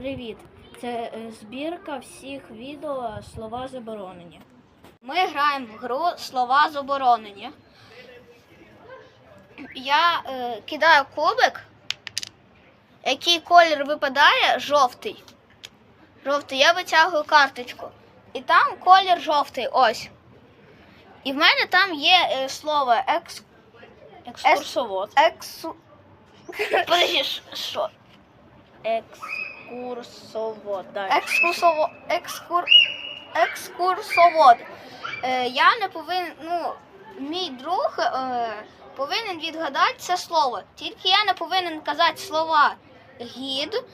Привіт! Це е, збірка всіх відео слова заборонені. Ми граємо в гру слова заборонені. Я е, кидаю кубик. Який колір випадає? Жовтий. Жовтий. Я витягую карточку. І там колір жовтий. Ось. І в мене там є е, слово екс. Екскурсовод. Ексу. Подожди, що? Екскурсовод. Далі. Екскурсово... Екскур... Екскурсовод. Е, я не повинен, ну, мій друг е, повинен відгадати це слово. Тільки я не повинен казати слова гід,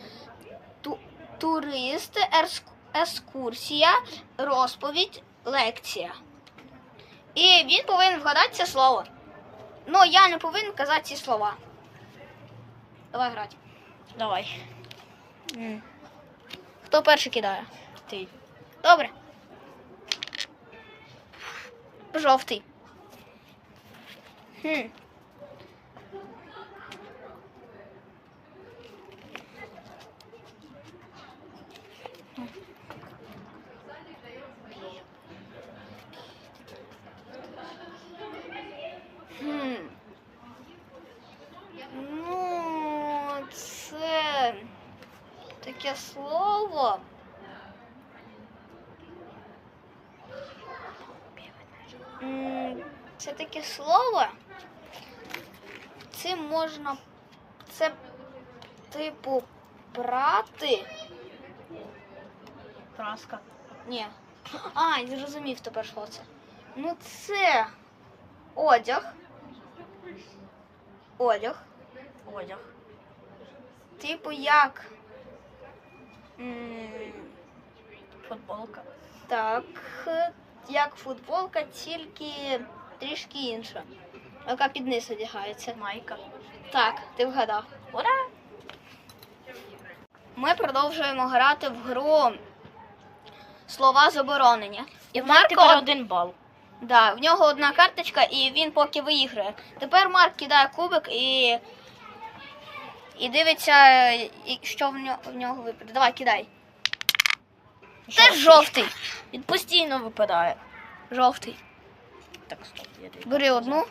ту, турист, ескурсія, розповідь, лекція. І він повинен вгадати це слово. Ну, я не повинен казати ці слова. Давай грати. Давай. Хто перший кидає? Ти. Добре. Жовтий. Хм. Хм. Ну, це таке слово. Це таке слово. Цим можна. Це типу брати. Праска. Ні. А, я зрозумів тепер, що це. Ну, це одяг. Одяг. Одяг. Типу як. Футболка. Так, як футболка, тільки трішки інша. Яка під низ одягається. Майка. Так, ти вгадав. Ура! Ми продовжуємо грати в гру слова заборонені. І в Марко Марко, один бал. да, в нього одна карточка, і він поки виіграє. Тепер Марк кидає кубик і, і дивиться, що в нього, випаде. Давай, кидай. Це жовтий. Він постійно випадає. Жовтий. Так, стоп, я. Бери одну.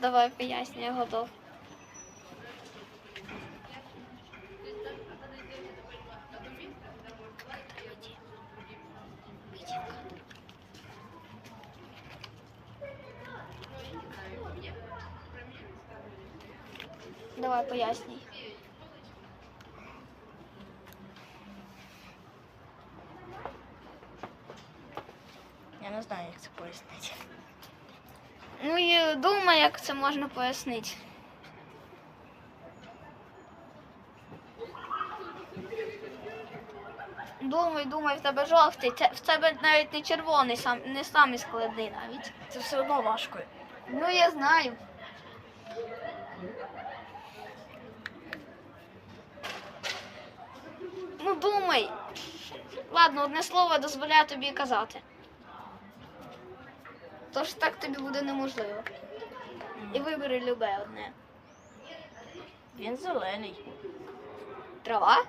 Давай поясню, я готов. Давай пояснюй. Я не знаю, як це пояснити. Ну і думай, як це можна пояснити. Думай, думай, в тебе жовтий, в тебе навіть не червоний, сам не самий складний навіть. Це все одно важко. Ну я знаю. Ну думай. Ладно, одне слово дозволяю тобі казати. Тож так тобі буде неможливо. І вибери любе одне. Він зелений. Трава?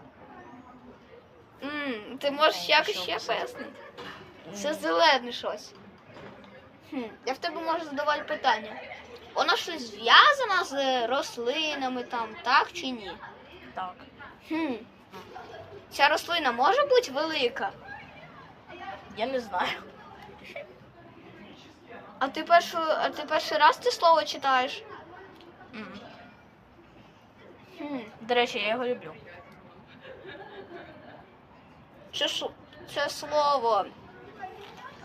М, ти можеш якось ще пояснити? Це зелене щось. Хм, я в тебе можу задавати питання. Воно щось зв'язано з рослинами там, так чи ні? Так. Хм. Ця рослина може бути велика. Я не знаю. А ти першу, а ти перший раз це слово читаєш? М. Хм. До речі, я його люблю. Це, це слово.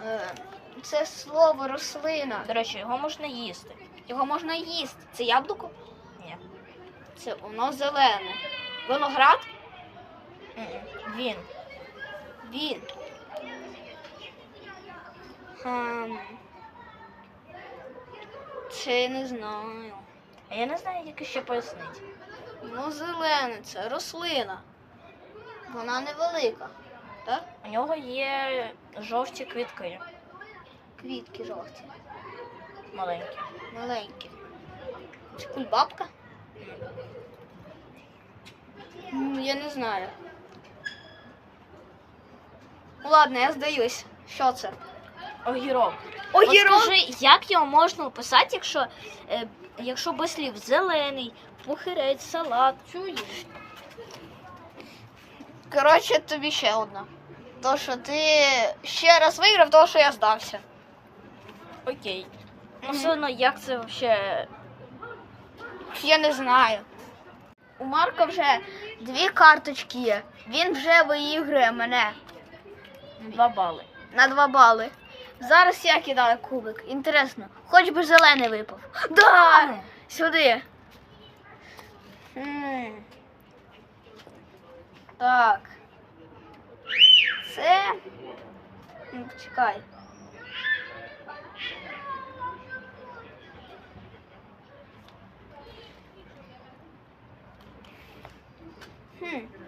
Е, це слово рослина. До речі, його можна їсти. Його можна їсти. Це яблуко? Ні. Це воно зелене. Виноград? Він. Він. Хм. Це не знаю. А я не знаю, як ще пояснити. Ну, зелене, це рослина. Вона невелика. Так? У нього є жовті квітки. Квітки жовті, Маленькі. маленькі. Це кульбабка? М, Я не знаю. Ну, Ладно, я здаюсь. Що це? Огірок. Огірок? От скажи, як його можна описати, якщо, е, якщо без слів зелений, похирець, салат. Чуєш? Коротше, тобі ще одна. То, що ти ще раз виграв, то, що я здався. Окей. Ну все одно, як це взагалі. Я не знаю. У Марка вже дві карточки є. Він вже виігрує мене Два бали. на два бали. Зараз я кидаю кубик. Інтересно, хоч би зелений випав. Да! Сюди. М. Так. Це. Ну, Чекай. Хм.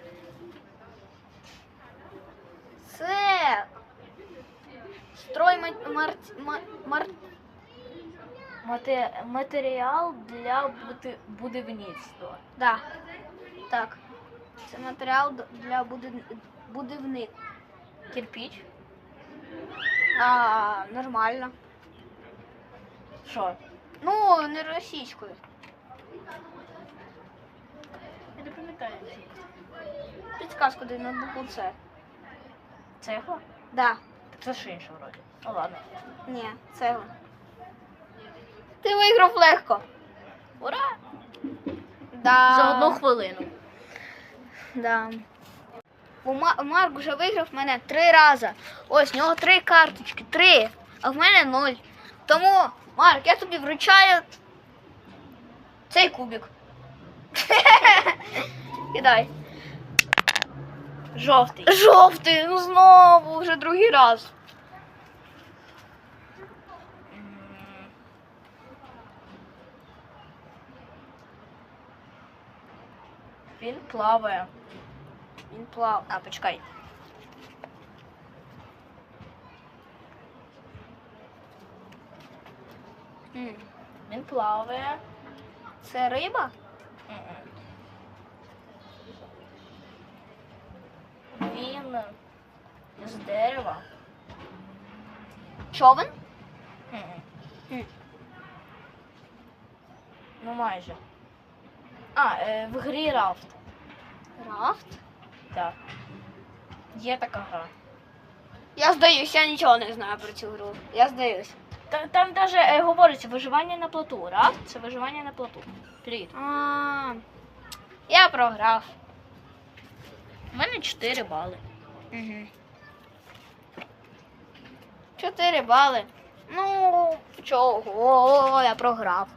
Матеріал для будівництва. Да. Так. Це матеріал для будівник. Кирпіч. А, нормально. Що? Ну, не російською. Я не пам'ятаю. Підказку дай на букву С. Цегла? Да. Так це ж інше вроді. Ну ладно. Ні, цегла. Виграв легко. Ура! Да. За одну хвилину. Да. У Марк вже виграв мене три рази. Ось, в нього три карточки. Три. А в мене нуль. Тому, Марк, я тобі вручаю цей кубик. Кидай. Жовтий. Жовтий, ну знову, вже другий раз. М. Він плаває. Він плав. А, почекай. М, Він плаває. Це риба? М-м. Він з дерева. Човен? М-м. М. Ну майже. А, е, в грі рафт. Рафт? Так. Є така гра. Я здаюсь, я нічого не знаю про цю гру. Я здаюсь. Та- Там даже е, говориться виживання на плоту. Рафт це виживання на плоту. Привіт. А, я програв. У мене 4 бали. Угу. Чотири бали. Ну, чого, я програв.